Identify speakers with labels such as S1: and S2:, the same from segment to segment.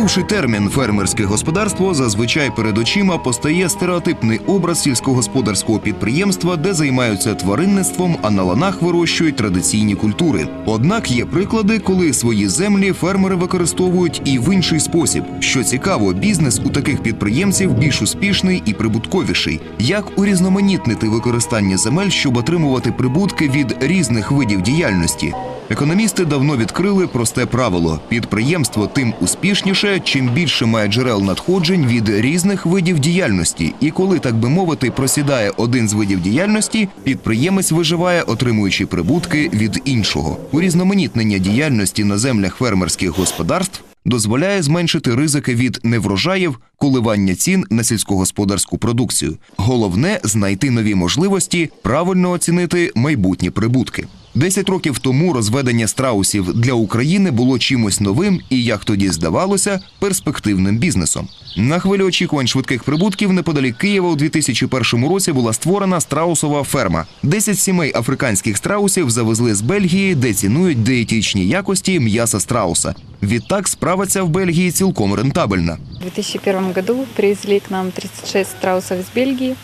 S1: Почувши термін фермерське господарство, зазвичай перед очима постає стереотипний образ сільськогосподарського підприємства, де займаються тваринництвом, а на ланах вирощують традиційні культури. Однак є приклади, коли свої землі фермери використовують і в інший спосіб. Що цікаво, бізнес у таких підприємців більш успішний і прибутковіший. Як урізноманітнити використання земель, щоб отримувати прибутки від різних видів діяльності? Економісти давно відкрили просте правило: підприємство тим успішніше, чим більше має джерел надходжень від різних видів діяльності. І коли, так би мовити, просідає один з видів діяльності, підприємець виживає, отримуючи прибутки від іншого. Урізноманітнення діяльності на землях фермерських господарств дозволяє зменшити ризики від неврожаїв, коливання цін на сільськогосподарську продукцію. Головне знайти нові можливості, правильно оцінити майбутні прибутки. Десять років тому розведення страусів для України було чимось новим і, як тоді здавалося, перспективним бізнесом. На хвилі очікувань швидких прибутків неподалік Києва у 2001 році була створена страусова ферма. Десять сімей африканських страусів завезли з Бельгії, де цінують диетичні якості м'яса страуса. Відтак справа ця в Бельгії цілком рентабельна.
S2: В 2001 году привезли к нам 36 страусов из Бельгии.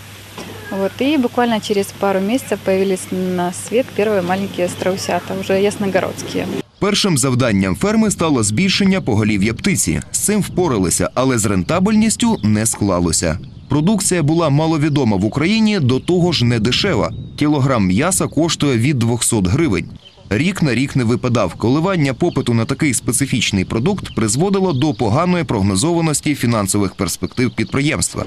S2: Вот, и буквально через пару месяцев появились на свет первые маленькие страусята, уже ясногородские.
S1: Першим завданням ферми стало збільшення поголів'я птиці. З цим впоралися, але з рентабельністю не склалося. Продукція була маловідома в Україні, до того ж не дешева. Кілограм м'яса коштує від 200 гривень. Рік на рік не випадав. Коливання попиту на такий специфічний продукт призводило до поганої прогнозованості фінансових перспектив підприємства.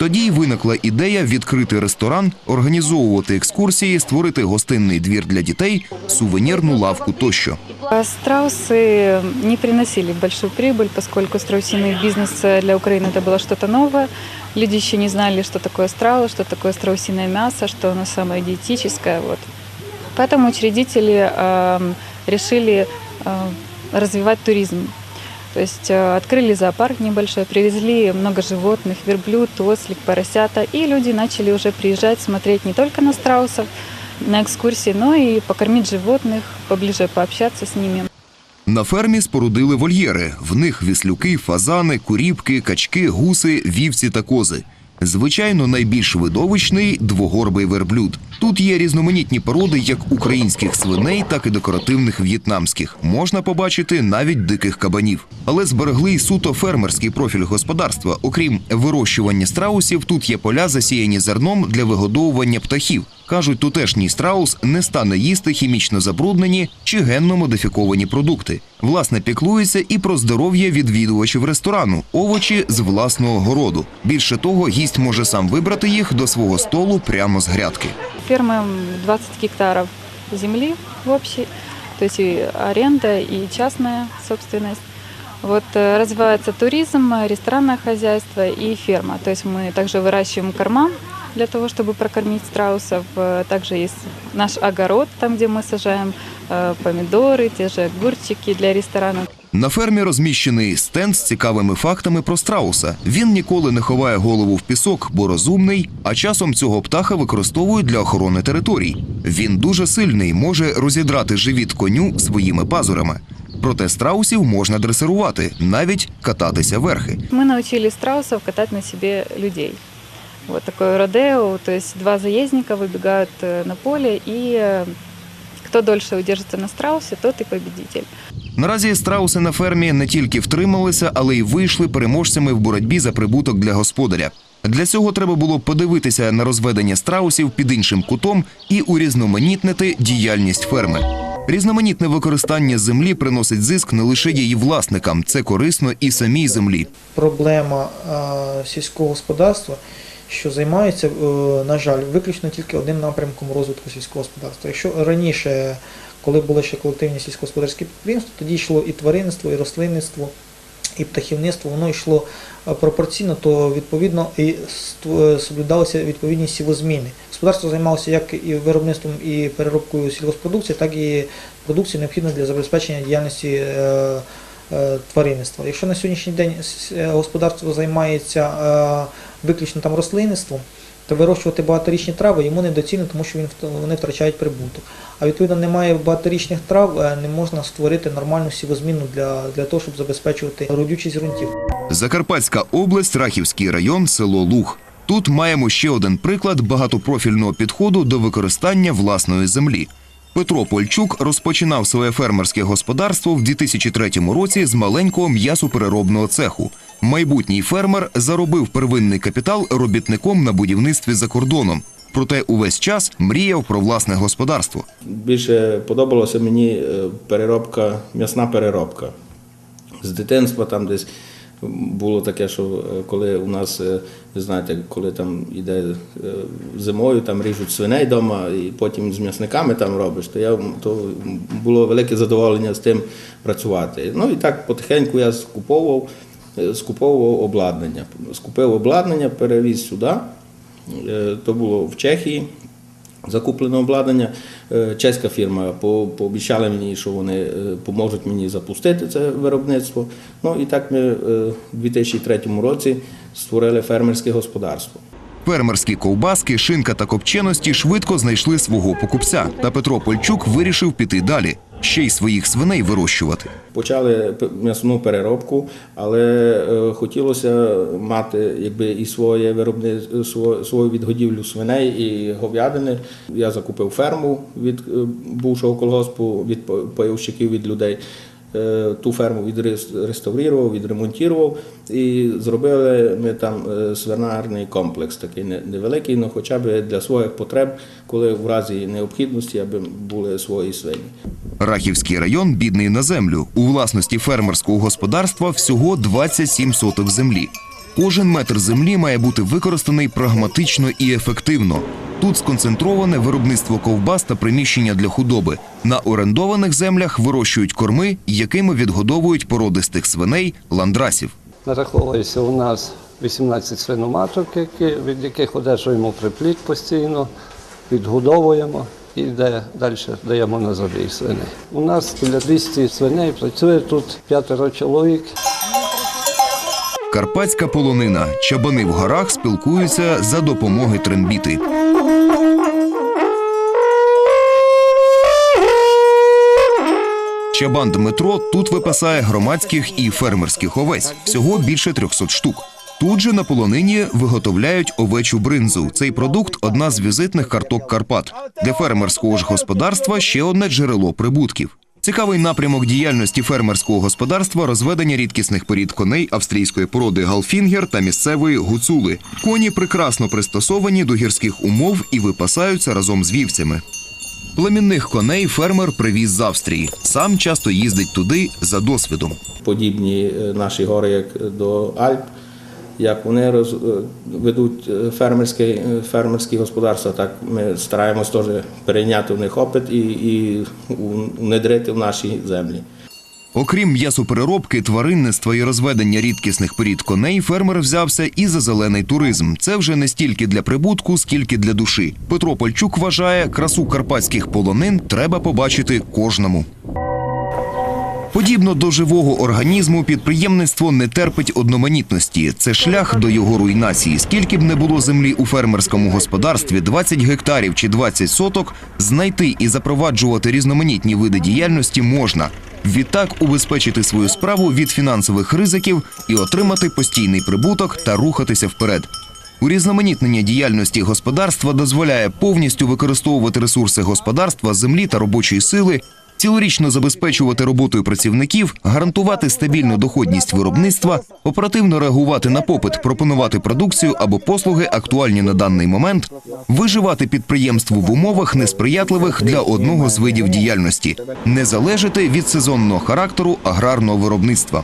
S1: Тоді й виникла ідея відкрити ресторан, організовувати екскурсії, створити гостинний двір для дітей, сувенірну лавку тощо.
S2: А страусы не приносили большую прибыль, поскольку страусиный бизнес для Украины это было что-то новое. Люди еще не знали, что такое страус, что такое страусиное мясо, что оно самое диетическое. Вот. Поэтому учредители э, решили э, развивать туризм. То есть э, открыли зоопарк небольшой, привезли много животных, верблюд, ослик, поросята, и люди начали уже приезжать, смотреть не только на страусов, на экскурсии, но и покормить животных, поближе пообщаться с ними.
S1: На фермі спорудили вольєри. В них віслюки, фазани, куріпки, качки, гуси, вівці та кози. Звичайно, найбільш видовищний двогорбий верблюд. Тут є різноманітні породи як українських свиней, так і декоративних в'єтнамських. Можна побачити навіть диких кабанів. Але зберегли й суто фермерський профіль господарства. Окрім вирощування страусів, тут є поля, засіяні зерном для вигодовування птахів. Кажуть, тутешній страус не стане їсти хімічно забруднені чи генно модифіковані продукти. Власне, піклується і про здоров'я відвідувачів ресторану, овочі з власного городу. Більше того, гість може сам вибрати їх до свого столу прямо з грядки.
S2: Фермы 20 гектаров земли в общей, то есть и аренда, и частная собственность. Вот э, развивается туризм, ресторанное хозяйство и ферма. То есть мы также выращиваем корма для того, чтобы прокормить страусов. Э, Также есть наш огород, там, где мы сажаем э, помидоры, те же огурчики для ресторана.
S1: На фермі розміщений стенд з цікавими фактами про страуса. Він ніколи не ховає голову в пісок, бо розумний, а часом цього птаха використовують для охорони територій. Він дуже сильний, може розідрати живіт коню своїми пазурами. Проте страусів можна дресирувати, навіть кататися верхи.
S2: Мы научили страусов катать на себе людей. Вот такое родео, то есть два заездника выбегают э, на поле, и э, кто дольше удержится на страусе, тот и победитель.
S1: Наразі страуси на фермі не тільки втрималися, але й вийшли переможцями в боротьбі за прибуток для господаря. Для цього треба було подивитися на розведення страусів під іншим кутом і урізноманітнити діяльність ферми. Різноманітне використання землі приносить зиск не лише її власникам, це корисно і самій землі.
S3: проблема е, сільського господарства, що займається, е, на жаль, виключно тільки одним напрямком розвитку сільського господарства. Якщо раніше, коли були ще колективні сільськогосподарські підприємства, тоді йшло і тваринництво, і рослинництво, і птахівництво, воно йшло е, пропорційно, то відповідно і е, соблюдалися відповідні сівозміни. Господарство займалося як і виробництвом і переробкою сільгоспродукції, так і продукції необхідної для забезпечення діяльності тваринництва. Якщо на сьогоднішній день е, господарство займається е, виключно там рослинництвом, то вирощувати багаторічні трави йому недоцільно, тому що він, вони втрачають прибуток. А відповідно немає багаторічних трав, е, не можна створити нормальну сівозміну для, для того, щоб забезпечувати родючість ґрунтів.
S1: Закарпатська область, Рахівський район, село Луг. Тут маємо ще один приклад багатопрофільного підходу до використання власної землі. Петро Польчук розпочинав своє фермерське господарство в 2003 році з маленького м'ясопереробного цеху. Майбутній фермер заробив первинний капітал робітником на будівництві за кордоном. Проте увесь час мріяв про власне господарство.
S4: Більше подобалося мені е, переробка, м'ясна переробка. З дитинства там десь було таке, що е, коли у нас, е, ви знаєте, коли там іде е, зимою, там ріжуть свиней вдома, і потім з м'ясниками там робиш, то я то було велике задоволення з тим працювати. Ну і так потихеньку я скуповував, скуповував обладнання. Скупив обладнання, перевіз сюди. То було в Чехії. Закуплене обладнання. Е, Чеська фірма пообіцяла мені, що вони е, поможуть мені запустити це виробництво. Ну і так ми е, у 2003 році створили фермерське господарство.
S1: Фермерські ковбаски, шинка та копченості швидко знайшли свого покупця. Та Петро Польчук вирішив піти далі, ще й своїх свиней вирощувати.
S4: Почали м'ясну переробку, але е, хотілося мати якби і своє виробництво, свою відгодівлю свиней і говядини. Я закупив ферму від е, бувшого колгоспу, від па- пайовщиків, від людей. Е, Ту ферму відреставрував, відремонтував і зробили ми там е, свинарний комплекс, такий не- невеликий, але хоча б для своїх потреб, коли в разі необхідності, аби були свої свині.
S1: Рахівський район бідний на землю. У власності фермерського господарства всього 27 соток землі. Кожен метр землі має бути використаний прагматично і ефективно. Тут сконцентроване виробництво ковбас та приміщення для худоби. На орендованих землях вирощують корми, якими відгодовують породистих свиней ландрасів.
S5: Нараховується у нас 18 свиноматок, від яких одержуємо припліт постійно, відгодовуємо і далі даємо на забій свиней. У нас біля 200 свиней працює тут п'ятеро чоловік.
S1: Карпатська полонина. Чабани в горах спілкуються за допомоги трембіти. Чабан Дмитро тут випасає громадських і фермерських овець. Всього більше 300 штук. Тут же на полонині виготовляють овечу бринзу. Цей продукт одна з візитних карток Карпат. Для фермерського ж господарства ще одне джерело прибутків. Цікавий напрямок діяльності фермерського господарства розведення рідкісних порід коней австрійської породи Галфінгер та місцевої гуцули. Коні прекрасно пристосовані до гірських умов і випасаються разом з вівцями. Племінних коней фермер привіз з Австрії. Сам часто їздить туди за досвідом.
S4: подібні е, наші гори, як до Альп, як вони роз, е, ведуть е, фермерське, е, фермерські господарства, так ми стараємось теж перейняти в них опит і, і внедрити в наші землі.
S1: Окрім м'ясопереробки, тваринництва і розведення рідкісних порід коней, фермер взявся і за зелений туризм. Це вже не стільки для прибутку, скільки для душі. Петро Польчук вважає, красу карпатських полонин треба побачити кожному. Подібно до живого організму, підприємництво не терпить одноманітності. Це шлях до його руйнації. Скільки б не було землі у фермерському господарстві, 20 гектарів чи 20 соток, знайти і запроваджувати різноманітні види діяльності можна. Відтак убезпечити свою справу від фінансових ризиків і отримати постійний прибуток та рухатися вперед. Урізноманітнення діяльності господарства дозволяє повністю використовувати ресурси господарства, землі та робочої сили, цілорічно забезпечувати роботою працівників, гарантувати стабільну доходність виробництва, оперативно реагувати на попит, пропонувати продукцію або послуги, актуальні на даний момент, виживати підприємству в умовах несприятливих для одного з видів діяльності, не залежати від сезонного характеру аграрного виробництва.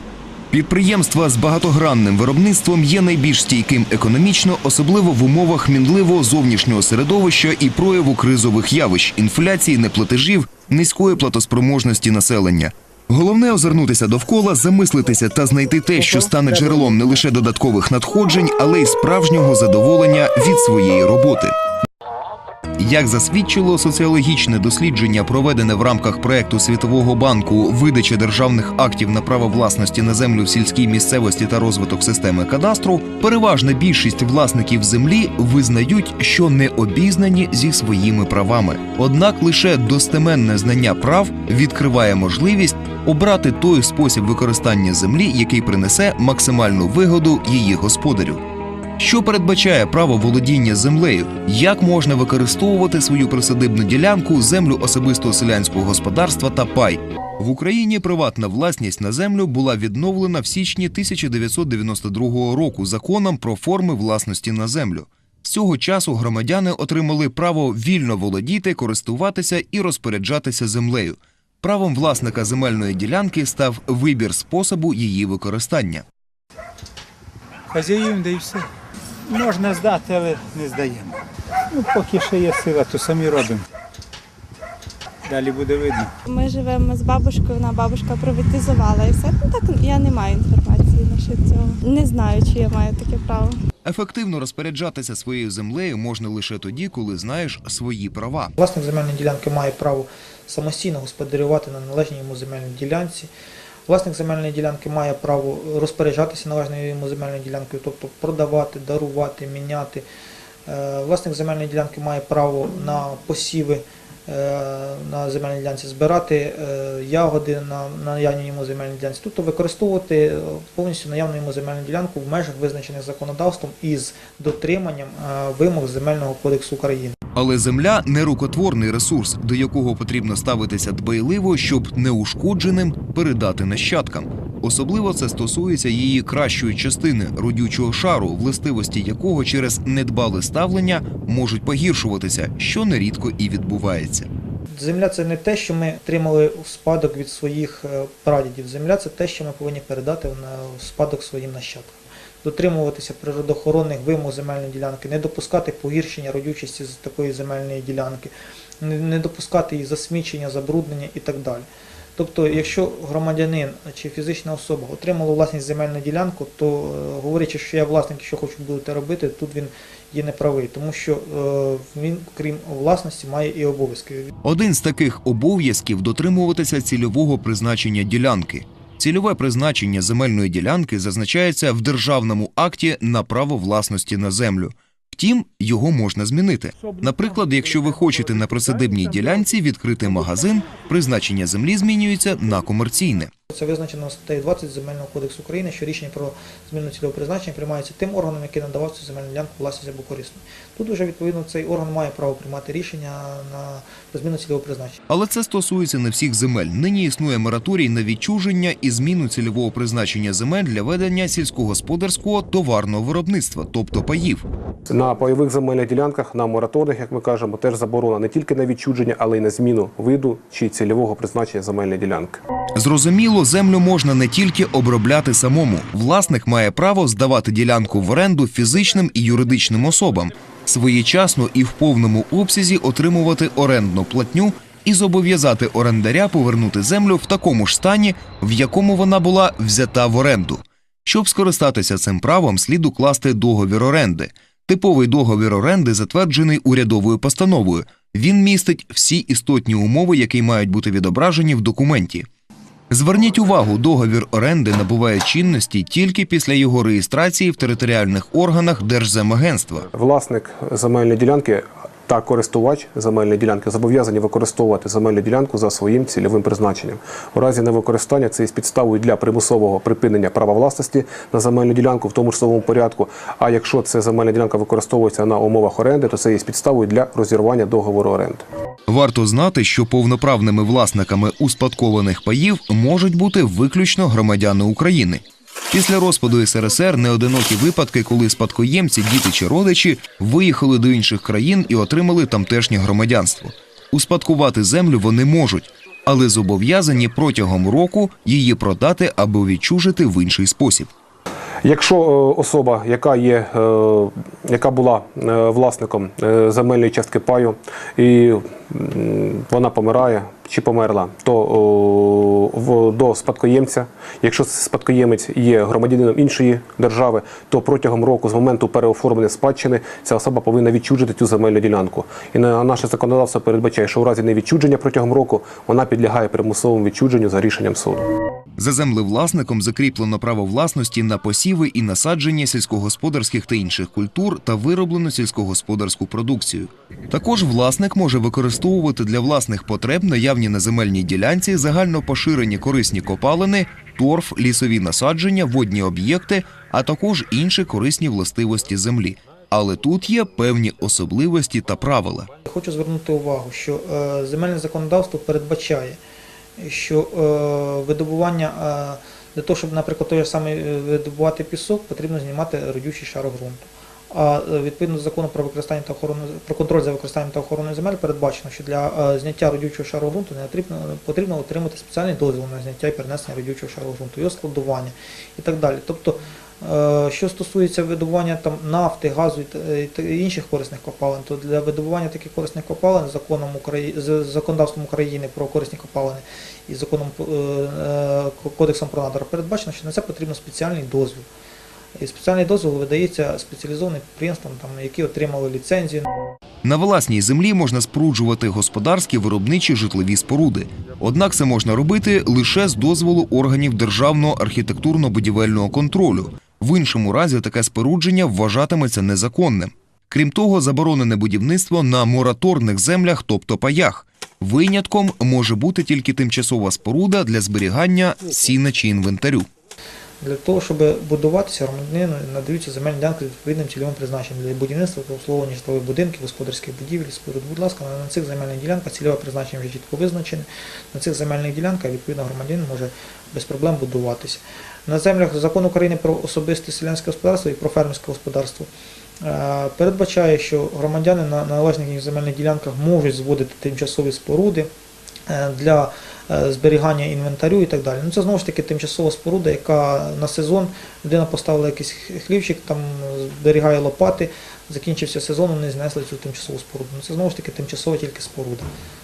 S1: Підприємства з багатогранним виробництвом є найбільш стійким економічно, особливо в умовах мінливого зовнішнього середовища і прояву кризових явищ, інфляції, неплатежів, низької платоспроможності населення. Головне озирнутися довкола, замислитися та знайти те, що стане джерелом не лише додаткових надходжень, але й справжнього задоволення від своєї роботи. Як засвідчило соціологічне дослідження, проведене в рамках проекту Світового банку видача державних актів на право власності на землю в сільській місцевості та розвиток системи кадастру, переважна більшість власників землі визнають, що не обізнані зі своїми правами. Однак лише достеменне знання прав відкриває можливість обрати той спосіб використання землі, який принесе максимальну вигоду її господарю. Що передбачає право володіння землею? Як можна використовувати свою присадибну ділянку, землю особистого селянського господарства та пай? В Україні приватна власність на землю була відновлена в січні 1992 року законом про форми власності на землю. З цього часу громадяни отримали право вільно володіти, користуватися і розпоряджатися землею. Правом власника земельної ділянки став вибір способу її використання.
S6: Хазяїв, да і все. Можна здати, але не здаємо. Ну, поки ще є сила, то самі робимо. Далі буде видно.
S7: Ми живемо з бабушкою, вона бабушка приватизувала і все. Ну так я не маю інформації насчет цього. Не знаю, чи я маю таке право.
S1: Ефективно розпоряджатися своєю землею можна лише тоді, коли знаєш свої права.
S3: Власник земельної ділянки має право самостійно господарювати на належній йому земельній ділянці. Власник земельної ділянки має право розпоряджатися належною йому земельною ділянкою, тобто продавати, дарувати, міняти. Е, Власник земельної ділянки має право на посіви е, на земельній ділянці, збирати е, ягоди на на наявній йому земельній ділянці, тобто використовувати повністю наявну йому земельну ділянку в межах визначених законодавством із дотриманням вимог Земельного кодексу України.
S1: Але земля нерукотворний ресурс, до якого потрібно ставитися дбайливо, щоб неушкодженим передати нащадкам. Особливо це стосується її кращої частини родючого шару, властивості якого через недбале ставлення можуть погіршуватися, що нерідко і відбувається.
S3: Земля це не те, що ми отримали у спадок від своїх е, прадідів. Земля це те, що ми повинні передати в спадок своїм нащадкам. Дотримуватися природоохоронних вимог земельної ділянки, не допускати погіршення родючості з такої земельної ділянки, не допускати її засмічення, забруднення і так далі. Тобто, якщо громадянин чи фізична особа отримала власність земельну ділянку, то е, говорячи, що я власник, що хочу будете робити, тут він є неправий, тому що е, він, крім власності, має і обов'язки.
S1: Один з таких обов'язків дотримуватися цільового призначення ділянки. Цільове призначення земельної ділянки зазначається в державному акті на право власності на землю. Втім, його можна змінити. Наприклад, якщо ви хочете на присадибній ділянці відкрити магазин, призначення землі змінюється на комерційне.
S3: Це визначено статтею 20 Земельного кодексу України, що рішення про зміну цільового призначення приймається тим органом, який надавав цю земельну ділянку власність або корисно. Тут вже відповідно цей орган має право приймати рішення на зміну цільового призначення.
S1: Але це стосується не всіх земель. Нині існує мораторій на відчуження і зміну цільового призначення земель для ведення сільськогосподарського товарного виробництва, тобто паїв.
S8: На пайових земельних ділянках, на мораторних, як ми кажемо, теж заборона не тільки на відчудження, але й на зміну виду чи цільового призначення земельної ділянки.
S1: Зрозуміло, землю можна не тільки обробляти самому. Власник має право здавати ділянку в оренду фізичним і юридичним особам, своєчасно і в повному обсязі отримувати орендну платню і зобов'язати орендаря повернути землю в такому ж стані, в якому вона була взята в оренду. Щоб скористатися цим правом, слід укласти договір оренди. Типовий договір оренди затверджений урядовою постановою. Він містить всі істотні умови, які мають бути відображені в документі. Зверніть увагу, договір оренди набуває чинності тільки після його реєстрації в територіальних органах Держземагентства.
S8: Власник земельної ділянки та користувач земельної ділянки зобов'язані використовувати земельну ділянку за своїм цільовим призначенням. У разі невикористання це є підставою для примусового припинення права власності на земельну ділянку в тому ж самому порядку. А якщо ця земельна ділянка використовується на умовах оренди, то це є підставою для розірвання договору оренди.
S1: Варто знати, що повноправними власниками успадкованих паїв можуть бути виключно громадяни України. Після розпаду СРСР неодинокі випадки, коли спадкоємці, діти чи родичі виїхали до інших країн і отримали тамтешнє громадянство. Успадкувати землю вони можуть, але зобов'язані протягом року її продати або відчужити в інший спосіб.
S8: Якщо е, особа, яка є, е, яка була е, власником земельної частки паю, і вона помирає чи померла, то спадкоємця. Якщо спадкоємець є громадянином іншої держави, то протягом року з моменту переоформлення спадщини ця особа повинна відчужити цю земельну ділянку. І на- наше законодавство передбачає, що в разі невідчуження протягом року вона підлягає примусовому відчуженню за рішенням суду.
S1: За землевласником закріплено право власності на посіви і насадження сільськогосподарських та інших культур та вироблену сільськогосподарську продукцію. Також власник може використовувати для власних потреб наявні на земельній ділянці загально поширені корисні копалини, торф, лісові насадження, водні об'єкти, а також інші корисні властивості землі. Але тут є певні особливості та правила.
S3: Хочу звернути увагу, що е, земельне законодавство передбачає, що е, видобування е, для того, щоб, наприклад, той же самий видобувати пісок, потрібно знімати родючий шар ґрунту. А е, відповідно до закону про використання та охорону про контроль за використанням та охороною земель передбачено, що для е, зняття родючого шару ґрунту не потрібно, отримати спеціальний дозвіл на зняття і перенесення родючого шару ґрунту, його складування і так далі. Тобто, е, що стосується видобування там нафти, газу і інших корисних копалин, то для видобування таких корисних копалин законом України законодавством України про корисні копалини і законом кодексом про надра передбачено, що на це потрібно спеціальний дозвіл. І спеціальний дозвіл видається спеціалізованим підприємствам, там, які отримали ліцензію.
S1: На власній землі можна споруджувати господарські, виробничі, житлові споруди. Однак це можна робити лише з дозволу органів державного архітектурно-будівельного контролю. В іншому разі таке спорудження вважатиметься незаконним. Крім того, заборонене будівництво на мораторних землях, тобто паях. Винятком може бути тільки тимчасова споруда для зберігання сіна чи інвентарю.
S3: Для того, щоб будуватися, громадянину надаються земельні ділянки з відповідним цільовим призначенням для будівництва та обслуговування житлових будинків, господарських будівель, споруд. Будь ласка, на цих земельних ділянках цільове призначення вже чітко визначене. На цих земельних ділянках відповідно громадянин може без проблем будуватися. На землях закон України про особисте селянське господарство і про фермерське господарство е, передбачає, що громадяни на належних земельних ділянках можуть зводити тимчасові споруди е, для зберігання інвентарю і так далі. Ну це знову ж таки тимчасова споруда, яка на сезон людина поставила якийсь хлівчик, там зберігає лопати, закінчився сезон, вони знесли цю тимчасову споруду. Ну це знову ж таки тимчасова тільки споруда.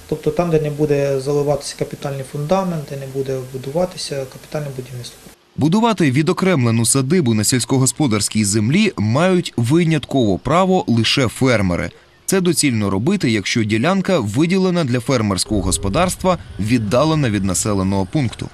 S3: Тобто там, де не буде заливатися капітальний фундамент, де не буде будуватися капітальне будівництво.
S1: Будувати відокремлену садибу на сільськогосподарській землі мають винятково право лише фермери. Це доцільно робити, якщо ділянка виділена для фермерського господарства, віддалена від населеного пункту.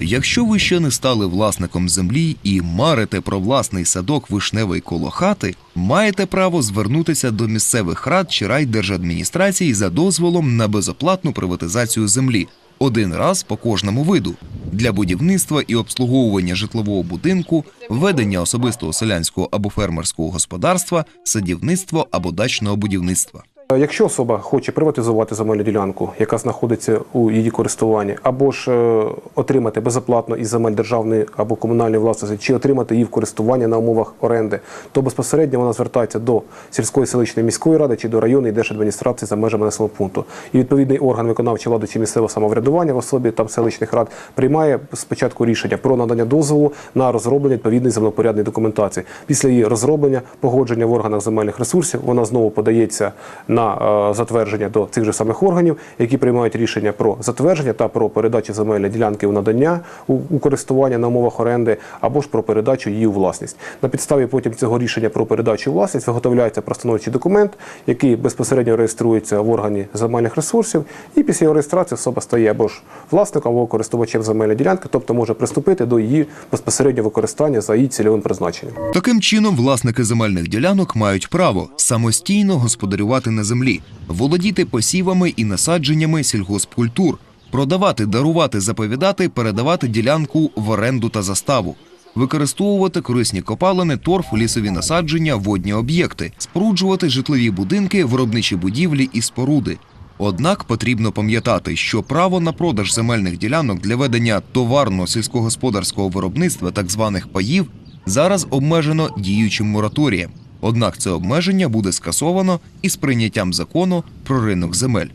S1: Якщо ви ще не стали власником землі і марите про власний садок вишневий коло хати, маєте право звернутися до місцевих рад чи райдержадміністрації за дозволом на безоплатну приватизацію землі один раз по кожному виду для будівництва і обслуговування житлового будинку, ведення особистого селянського або фермерського господарства, садівництво або дачного будівництва.
S8: Якщо особа хоче приватизувати земельну ділянку, яка знаходиться у її користуванні, або ж е, отримати безоплатно із земель державної або комунальної власності, чи отримати її в користування на умовах оренди, то безпосередньо вона звертається до сільської селищної міської ради чи до районної держадміністрації за межами населеного пункту. І відповідний орган виконавчої влади чи місцевого самоврядування в особі там селищних рад приймає спочатку рішення про надання дозволу на розроблення відповідної землепорядної документації. Після її розроблення, погодження в органах земельних ресурсів, вона знову подається на е, затвердження до цих же самих органів, які приймають рішення про затвердження та про передачу земельної ділянки у надання у, користування на умовах оренди, або ж про передачу її у власність. На підставі потім цього рішення про передачу у власність виготовляється простановчий документ, який безпосередньо реєструється в органі земельних ресурсів, і після його реєстрації особа стає або ж власником або користувачем земельної ділянки, тобто може приступити до її безпосереднього використання за її цільовим призначенням.
S1: Таким чином, власники земельних ділянок мають право самостійно господарювати на землі, володіти посівами і насадженнями сільгоспкультур, продавати, дарувати, заповідати, передавати ділянку в оренду та заставу. Використовувати корисні копалини, торф, лісові насадження, водні об'єкти, споруджувати житлові будинки, виробничі будівлі і споруди. Однак потрібно пам'ятати, що право на продаж земельних ділянок для ведення товарно сільськогосподарського виробництва так званих паїв зараз обмежено діючим мораторієм. Однак це обмеження буде скасовано із прийняттям закону про ринок земель.